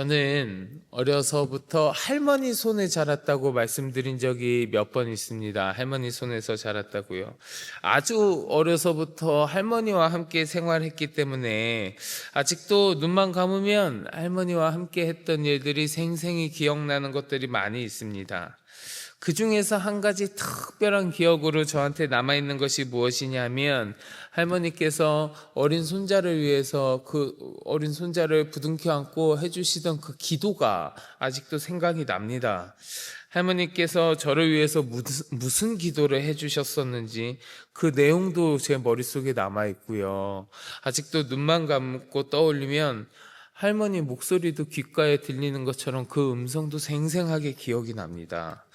저는 어려서부터 할머니 손에 자랐다고 말씀드린 적이 몇 번 있습니다. 할머니 손에서 자랐다고요. 아주 어려서부터 할머니와 함께 생활했기 때문에 아직도 눈만 감으면 할머니와 함께 했던 일들이 생생히 기억나는 것들이 많이 있습니다. 그 중에서 한 가지 특별한 기억으로 저한테 남아있는 것이 무엇이냐면 할머니께서 어린 손자를 위해서 그 어린 손자를 부둥켜 안고 해주시던 그 기도가 아직도 생각이 납니다. 할머니께서 저를 위해서 무슨, 기도를 해주셨었는지 그 내용도 제 머릿속에 남아있고요. 아직도 눈만 감고 떠올리면 할머니 목소리도 귓가에 들리는 것처럼 그 음성도 생생하게 기억이 납니다.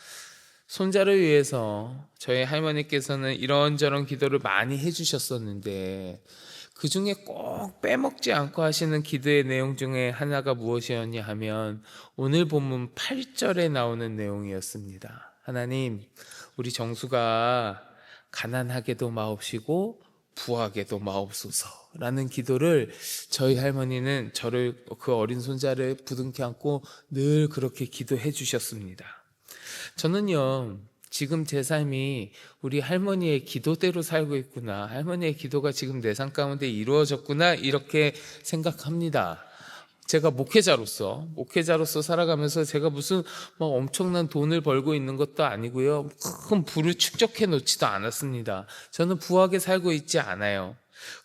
손자를 위해서 저희 할머니께서는 이런저런 기도를 많이 해주셨었는데 그 중에 꼭 빼먹지 않고 하시는 기도의 내용 중에 하나가 무엇이었냐 하면 오늘 본문 8절에 나오는 내용이었습니다. 하나님, 우리 정수가 가난하게도 마옵시고 부하게도 마옵소서라는 기도를 저희 할머니는 저를 그 어린 손자를 부둥켜 안고 늘 그렇게 기도해 주셨습니다. 저는요, 지금 제 삶이 우리 할머니의 기도대로 살고 있구나. 할머니의 기도가 지금 내 삶 가운데 이루어졌구나. 이렇게 생각합니다. 제가 목회자로서, 목회자로서 살아가면서 제가 무슨 막 엄청난 돈을 벌고 있는 것도 아니고요. 큰 부를 축적해 놓지도 않았습니다. 저는 부하게 살고 있지 않아요.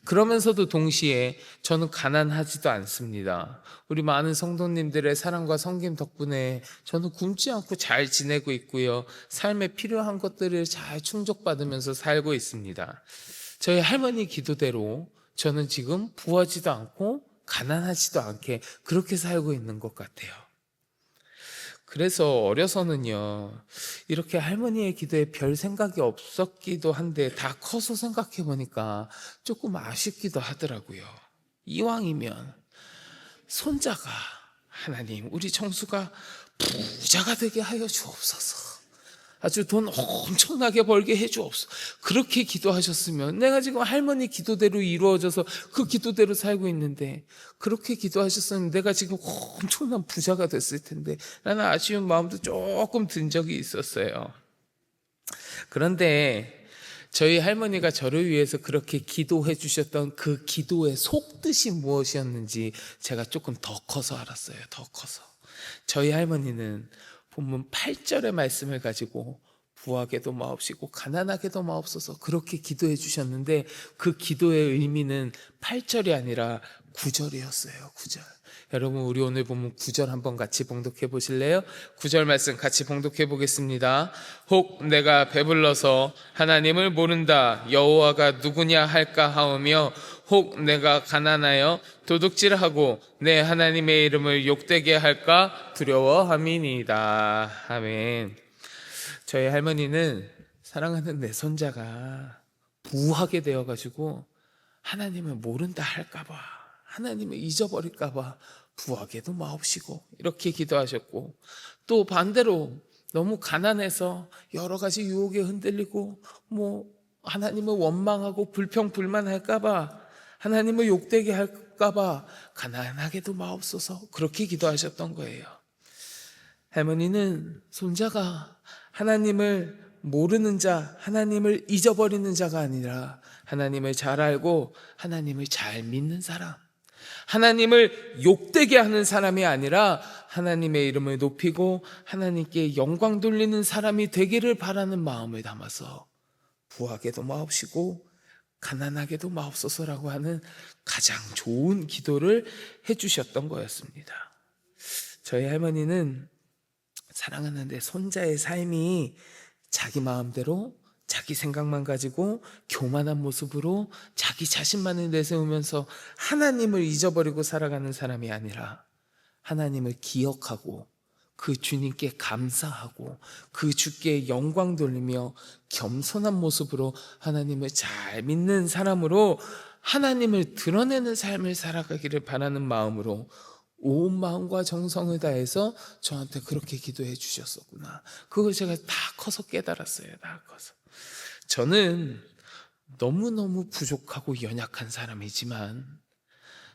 그러면서도 동시에 저는 가난하지도 않습니다. 우리 많은 성도님들의 사랑과 성김 덕분에 저는 굶지 않고 잘 지내고 있고요. 삶에 필요한 것들을 잘 충족받으면서 살고 있습니다. 저희 할머니 기도대로 저는 지금 부하지도 않고 가난하지도 않게 그렇게 살고 있는 것 같아요. 그래서 어려서는요, 이렇게 할머니의 기도에 별 생각이 없었기도 한데, 다 커서 생각해 보니까 조금 아쉽기도 하더라고요. 이왕이면, 손자가, 하나님, 우리 청수가 부자가 되게 하여 주옵소서. 아주 돈 엄청나게 벌게 해주옵소서. 그렇게 기도하셨으면 내가 지금 할머니 기도대로 이루어져서 그 기도대로 살고 있는데 그렇게 기도하셨으면 내가 지금 엄청난 부자가 됐을 텐데 나는 아쉬운 마음도 조금 든 적이 있었어요. 그런데 저희 할머니가 저를 위해서 그렇게 기도해 주셨던 그 기도의 속뜻이 무엇이었는지 제가 조금 더 커서 알았어요. 더 커서. 저희 할머니는 본문 8절의 말씀을 가지고 부하게도 마옵시고 가난하게도 마옵소서 그렇게 기도해 주셨는데 그 기도의 의미는 8절이 아니라 9절이었어요. 9절. 여러분 우리 오늘 보면 9절 한번 같이 봉독해 보실래요? 9절 말씀 같이 봉독해 보겠습니다. 혹 내가 배불러서 하나님을 모른다 여호와가 누구냐 할까 하오며 혹 내가 가난하여 도둑질하고 내 하나님의 이름을 욕되게 할까 두려워함이니이다. 아멘. 저희 할머니는 사랑하는 내 손자가 부하게 되어가지고 하나님을 모른다 할까봐 하나님을 잊어버릴까봐 부하게도 마옵시고 이렇게 기도하셨고 또 반대로 너무 가난해서 여러 가지 유혹에 흔들리고 뭐 하나님을 원망하고 불평 불만할까봐 하나님을 욕되게 할까봐 가난하게도 마옵소서 그렇게 기도하셨던 거예요. 할머니는 손자가 하나님을 모르는 자, 하나님을 잊어버리는 자가 아니라 하나님을 잘 알고 하나님을 잘 믿는 사람. 하나님을 욕되게 하는 사람이 아니라 하나님의 이름을 높이고 하나님께 영광 돌리는 사람이 되기를 바라는 마음을 담아서 부하게도 마옵시고 가난하게도 마옵소서라고 하는 가장 좋은 기도를 해주셨던 거였습니다. 저희 할머니는 사랑하는 내 손자의 삶이 자기 마음대로 자기 생각만 가지고 교만한 모습으로 자기 자신만을 내세우면서 하나님을 잊어버리고 살아가는 사람이 아니라 하나님을 기억하고 그 주님께 감사하고 그 주께 영광 돌리며 겸손한 모습으로 하나님을 잘 믿는 사람으로 하나님을 드러내는 삶을 살아가기를 바라는 마음으로 온 마음과 정성을 다해서 저한테 그렇게 기도해 주셨었구나. 그걸 제가 다 커서 깨달았어요. 다 커서. 저는 너무너무 부족하고 연약한 사람이지만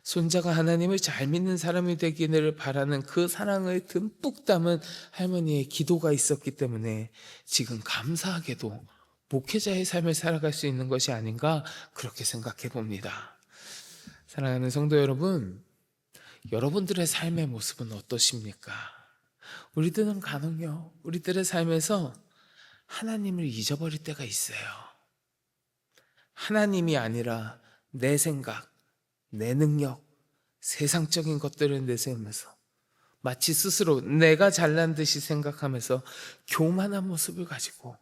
손자가 하나님을 잘 믿는 사람이 되기를 바라는 그 사랑을 듬뿍 담은 할머니의 기도가 있었기 때문에 지금 감사하게도 목회자의 삶을 살아갈 수 있는 것이 아닌가 그렇게 생각해 봅니다. 사랑하는 성도 여러분, 여러분들의 삶의 모습은 어떠십니까? 우리들은 간혹요, 우리들의 삶에서 하나님을 잊어버릴 때가 있어요. 하나님이 아니라 내 생각, 내 능력, 세상적인 것들을 내세우면서 마치 스스로 내가 잘난 듯이 생각하면서 교만한 모습을 가지고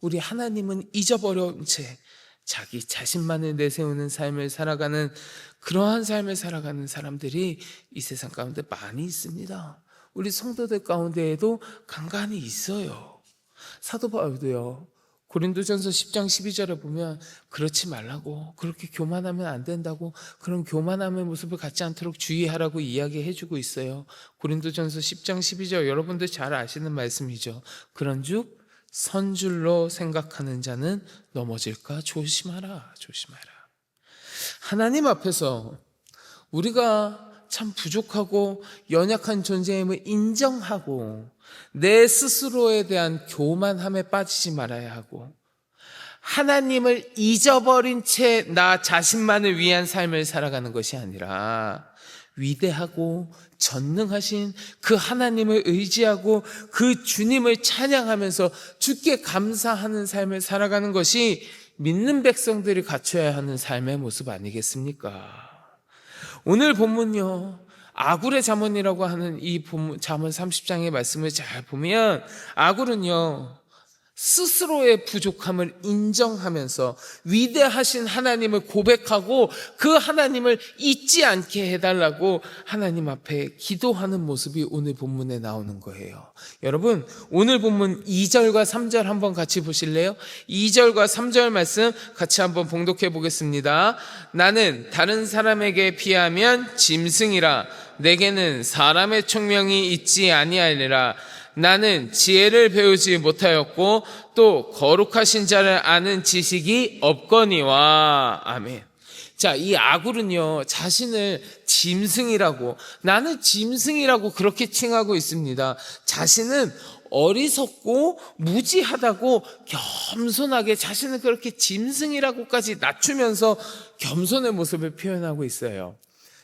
우리 하나님은 잊어버려온 채 자기 자신만을 내세우는 삶을 살아가는 그러한 삶을 살아가는 사람들이 이 세상 가운데 많이 있습니다. 우리 성도들 가운데에도 간간히 있어요. 사도 바울도요. 고린도전서 10장 12절에 보면 그렇지 말라고 그렇게 교만하면 안 된다고 그런 교만함의 모습을 갖지 않도록 주의하라고 이야기해 주고 있어요. 고린도전서 10장 12절 여러분들 잘 아시는 말씀이죠. 그런즉 선줄로 생각하는 자는 넘어질까 조심하라 조심하라. 하나님 앞에서 우리가 참 부족하고 연약한 존재임을 인정하고 내 스스로에 대한 교만함에 빠지지 말아야 하고 하나님을 잊어버린 채 나 자신만을 위한 삶을 살아가는 것이 아니라 위대하고 전능하신 그 하나님을 의지하고 그 주님을 찬양하면서 주께 감사하는 삶을 살아가는 것이 믿는 백성들이 갖춰야 하는 삶의 모습 아니겠습니까? 오늘 본문요. 아굴의 잠언이라고 하는 이 본문, 잠언 30장의 말씀을 잘 보면 아굴은요. 스스로의 부족함을 인정하면서 위대하신 하나님을 고백하고 그 하나님을 잊지 않게 해달라고 하나님 앞에 기도하는 모습이 오늘 본문에 나오는 거예요. 여러분, 오늘 본문 2절과 3절 한번 같이 보실래요? 2절과 3절 말씀 같이 한번 봉독해 보겠습니다. 나는 다른 사람에게 비하면 짐승이라 내게는 사람의 총명이 있지 아니하리라 나는 지혜를 배우지 못하였고 또 거룩하신 자를 아는 지식이 없거니와 아멘. 자, 이 아굴은요, 자신을 짐승이라고, 나는 짐승이라고 그렇게 칭하고 있습니다. 자신은 어리석고 무지하다고 겸손하게 자신을 그렇게 짐승이라고까지 낮추면서 겸손의 모습을 표현하고 있어요.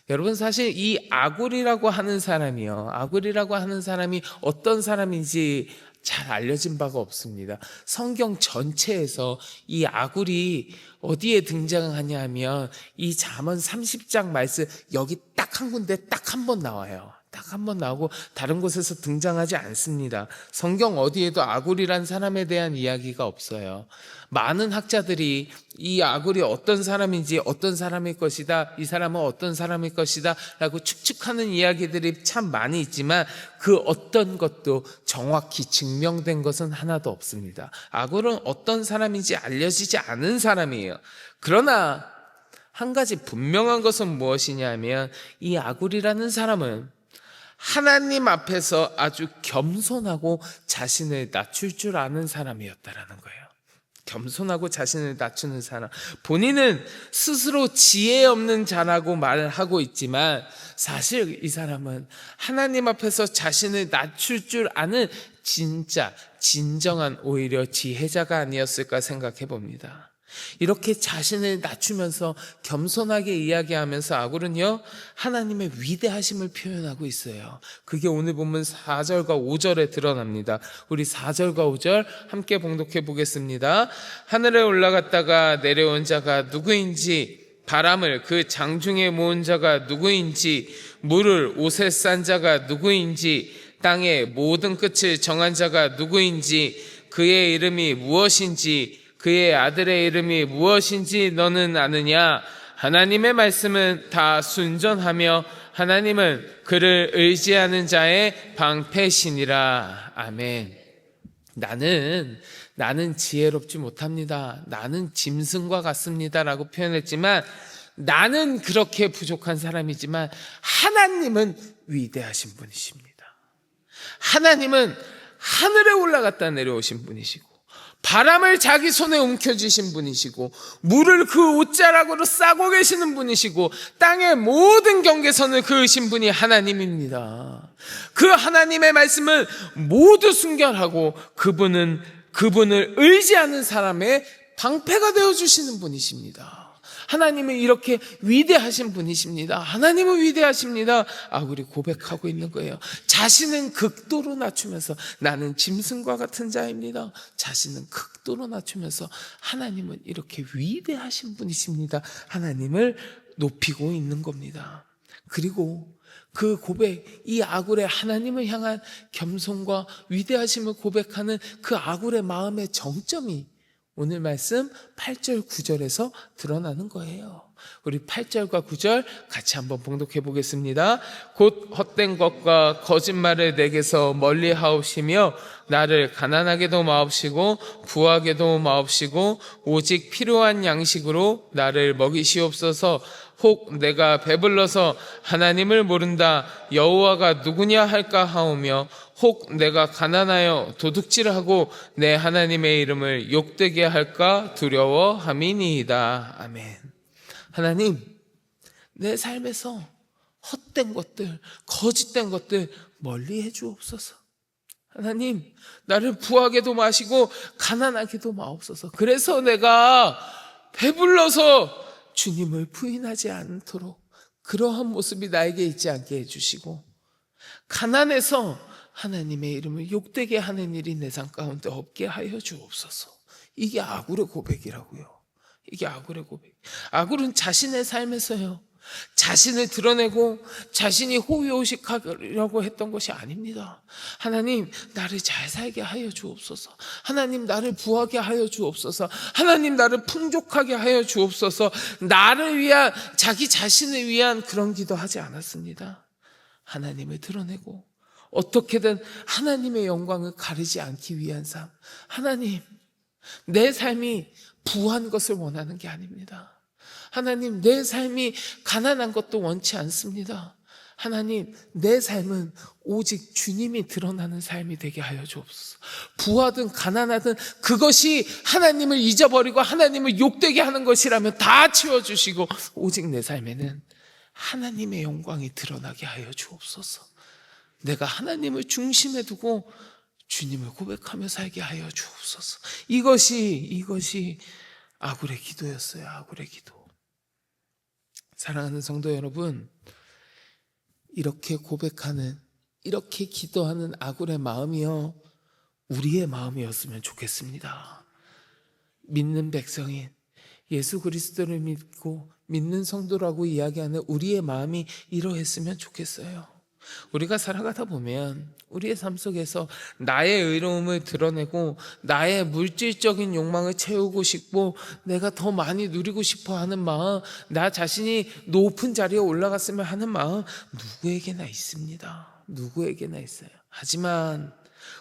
여러분 사실 이 아굴이라고 하는 사람이요. 아굴이라고 하는 사람이 어떤 사람인지 잘 알려진 바가 없습니다. 성경 전체에서 이 아굴이 어디에 등장하냐 하면 이 잠언 30장 말씀 여기 딱 한 군데 딱 한 번 나와요. 딱 한 번 나오고 다른 곳에서 등장하지 않습니다. 성경 어디에도 아굴이란 사람에 대한 이야기가 없어요. 많은 학자들이 이 아굴이 어떤 사람인지 어떤 사람일 것이다. 이 사람은 어떤 사람일 것이다. 라고 추측하는 이야기들이 참 많이 있지만 그 어떤 것도 정확히 증명된 것은 하나도 없습니다. 아굴은 어떤 사람인지 알려지지 않은 사람이에요. 그러나 한 가지 분명한 것은 무엇이냐면 이 아굴이라는 사람은 하나님 앞에서 아주 겸손하고 자신을 낮출 줄 아는 사람이었다라는 거예요. 겸손하고 자신을 낮추는 사람. 본인은 스스로 지혜 없는 자라고 말하고 있지만 사실 이 사람은 하나님 앞에서 자신을 낮출 줄 아는 진짜, 진정한 오히려 지혜자가 아니었을까 생각해 봅니다. 이렇게 자신을 낮추면서 겸손하게 이야기하면서 아굴은요, 하나님의 위대하심을 표현하고 있어요. 그게 오늘 보면 4절과 5절에 드러납니다. 우리 4절과 5절 함께 봉독해 보겠습니다. 하늘에 올라갔다가 내려온 자가 누구인지, 바람을 그 장중에 모은 자가 누구인지, 물을 옷에 싼 자가 누구인지, 땅의 모든 끝을 정한 자가 누구인지, 그의 이름이 무엇인지, 그의 아들의 이름이 무엇인지 너는 아느냐? 하나님의 말씀은 다 순전하며 하나님은 그를 의지하는 자의 방패시니라. 아멘. 나는 나는 지혜롭지 못합니다. 나는 짐승과 같습니다라고 표현했지만 나는 그렇게 부족한 사람이지만 하나님은 위대하신 분이십니다. 하나님은 하늘에 올라갔다 내려오신 분이시고 바람을 자기 손에 움켜쥐신 분이시고 물을 그 옷자락으로 싸고 계시는 분이시고 땅의 모든 경계선을 그으신 분이 하나님입니다. 그 하나님의 말씀을 모두 순결하고 그분은 그분을 의지하는 사람의 방패가 되어 주시는 분이십니다. 하나님은 이렇게 위대하신 분이십니다. 하나님은 위대하십니다. 아구리 고백하고 있는 거예요. 자신은 극도로 낮추면서 나는 짐승과 같은 자입니다. 자신은 극도로 낮추면서 하나님은 이렇게 위대하신 분이십니다. 하나님을 높이고 있는 겁니다. 그리고 그 고백, 이 아굴의 하나님을 향한 겸손과 위대하심을 고백하는 그 아굴의 마음의 정점이 오늘 말씀 8절, 9절에서 드러나는 거예요. 우리 8절과 9절 같이 한번 봉독해 보겠습니다. 곧 헛된 것과 거짓말을 내게서 멀리 하옵시며 나를 가난하게도 마옵시고 부하게도 마옵시고 오직 필요한 양식으로 나를 먹이시옵소서. 혹 내가 배불러서 하나님을 모른다 여호와가 누구냐 할까 하오며 혹 내가 가난하여 도둑질하고 내 하나님의 이름을 욕되게 할까 두려워함이니이다. 아멘 하나님 내 삶에서 헛된 것들 거짓된 것들 멀리 해 주옵소서 하나님 나를 부하게도 마시고 가난하게도 마옵소서 그래서 내가 배불러서 주님을 부인하지 않도록 그러한 모습이 나에게 있지 않게 해주시고 가난해서 하나님의 이름을 욕되게 하는 일이 내 삶 가운데 없게 하여 주옵소서. 이게 아굴의 고백이라고요. 이게 아굴의 고백. 아굴은 자신의 삶에서요. 자신을 드러내고 자신이 호의호식하려고 했던 것이 아닙니다. 하나님, 나를 잘 살게 하여 주옵소서. 하나님, 나를 부하게 하여 주옵소서. 하나님, 나를 풍족하게 하여 주옵소서. 나를 위한, 자기 자신을 위한 그런 기도 하지 않았습니다. 하나님을 드러내고, 어떻게든 하나님의 영광을 가리지 않기 위한 삶. 하나님, 내 삶이 부한 것을 원하는 게 아닙니다. 하나님, 내 삶이 가난한 것도 원치 않습니다. 하나님, 내 삶은 오직 주님이 드러나는 삶이 되게 하여 주옵소서. 부하든 가난하든 그것이 하나님을 잊어버리고 하나님을 욕되게 하는 것이라면 다 치워주시고 오직 내 삶에는 하나님의 영광이 드러나게 하여 주옵소서. 내가 하나님을 중심에 두고 주님을 고백하며 살게 하여 주옵소서. 이것이, 이것이 아굴의 기도였어요. 아굴의 기도. 사랑하는 성도 여러분, 이렇게 고백하는, 이렇게 기도하는 아굴의 마음이요, 우리의 마음이었으면 좋겠습니다. 믿는 백성인, 예수 그리스도를 믿고 믿는 성도라고 이야기하는 우리의 마음이 이러했으면 좋겠어요. 우리가 살아가다 보면 우리의 삶 속에서 나의 의로움을 드러내고 나의 물질적인 욕망을 채우고 싶고 내가 더 많이 누리고 싶어 하는 마음, 나 자신이 높은 자리에 올라갔으면 하는 마음 누구에게나 있습니다. 누구에게나 있어요. 하지만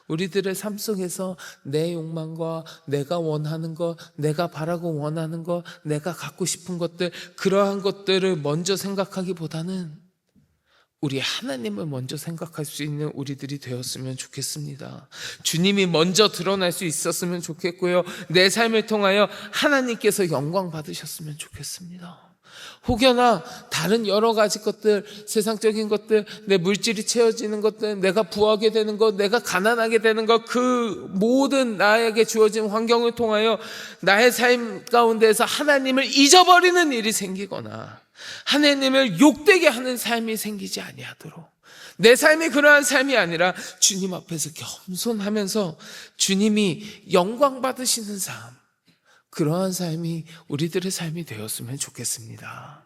우리들의 삶 속에서 내 욕망과 내가 원하는 것, 내가 바라고 원하는 것, 내가 갖고 싶은 것들, 그러한 것들을 먼저 생각하기보다는 우리 하나님을 먼저 생각할 수 있는 우리들이 되었으면 좋겠습니다. 주님이 먼저 드러날 수 있었으면 좋겠고요. 내 삶을 통하여 하나님께서 영광 받으셨으면 좋겠습니다. 혹여나 다른 여러 가지 것들, 세상적인 것들, 내 물질이 채워지는 것들, 내가 부하게 되는 것, 내가 가난하게 되는 것, 그 모든 나에게 주어진 환경을 통하여 나의 삶 가운데에서 하나님을 잊어버리는 일이 생기거나 하나님을 욕되게 하는 삶이 생기지 아니하도록 내 삶이 그러한 삶이 아니라 주님 앞에서 겸손하면서 주님이 영광 받으시는 삶 그러한 삶이 우리들의 삶이 되었으면 좋겠습니다.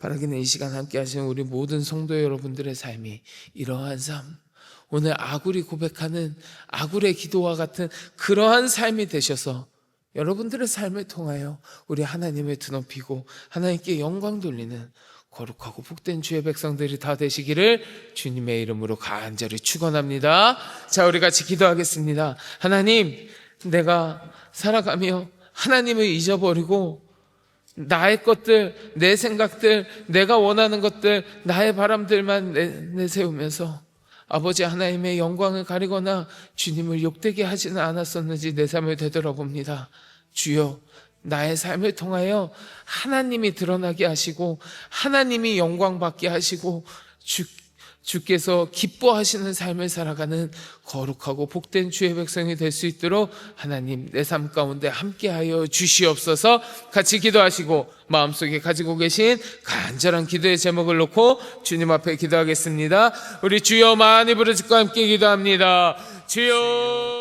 바라기는 이 시간 함께 하시는 우리 모든 성도 여러분들의 삶이 이러한 삶 오늘 아굴이 고백하는 아굴의 기도와 같은 그러한 삶이 되셔서 여러분들의 삶을 통하여 우리 하나님을 드높이고 하나님께 영광 돌리는 거룩하고 복된 주의 백성들이 다 되시기를 주님의 이름으로 간절히 축원합니다. 자, 우리 같이 기도하겠습니다. 하나님, 내가 살아가며 하나님을 잊어버리고 나의 것들, 내 생각들, 내가 원하는 것들, 나의 바람들만 내, 내세우면서 아버지 하나님의 영광을 가리거나 주님을 욕되게 하지는 않았었는지 내 삶을 되돌아봅니다. 주여, 나의 삶을 통하여 하나님이 드러나게 하시고 하나님이 영광 받게 하시고 주, 주께서 기뻐하시는 삶을 살아가는 거룩하고 복된 주의 백성이 될 수 있도록 하나님 내 삶 가운데 함께하여 주시옵소서 같이 기도하시고 마음속에 가지고 계신 간절한 기도의 제목을 놓고 주님 앞에 기도하겠습니다. 우리 주여 많이 부르짖고 함께 기도합니다. 주여